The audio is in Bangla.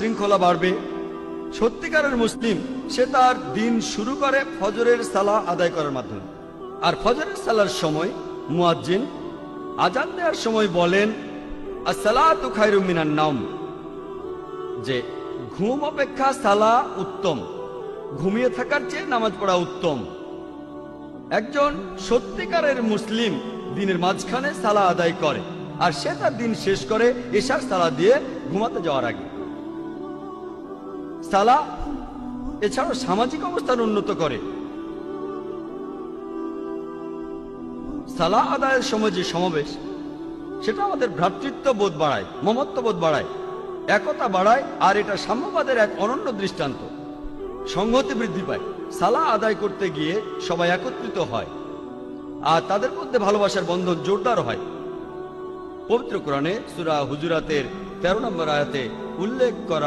শৃঙ্খলা বাড়বে। সত্যিকারের মুসলিম, সে তার দিন শুরু করে ফজরের সালা আদায় করার মাধ্যমে। আর ফজরের সালার সময় মুয়াজ্জিন আজান দেওয়ার সময় বলেন, আসসালাতু খায়রুম নাম যে ঘুম অপেক্ষা সালা উত্তম, ঘুমিয়ে থাকার চেয়ে নামাজ পড়া উত্তম। একজন সত্যিকারের মুসলিম দিনের মাঝখানে সালা আদায় করে, আর সে তার দিন শেষ করে এশার সালা দিয়ে ঘুমাতে যাওয়ার আগে। সালা এছাড়াও সামাজিক অবস্থান উন্নত করে। সালা আদায়ের সময় যে সমাবেশ, সেটা আমাদের ভ্রাতৃত্ব বোধ বাড়ায় মমত্ববোধ বাড়ায়, একতা বাড়ায়, আর এটা সাম্যবাদের এক অনন্য দৃষ্টান্ত। সংহতি বৃদ্ধি পায়। সালা আদায় করতে গিয়ে সবাই একত্রিত হয়, আর তাদের মধ্যে ভালোবাসার বন্ধন জোরদার হয়। পবিত্র কোরআনে সুরা হুজুরাতের তেরো নম্বর আয়াতে উল্লেখ করা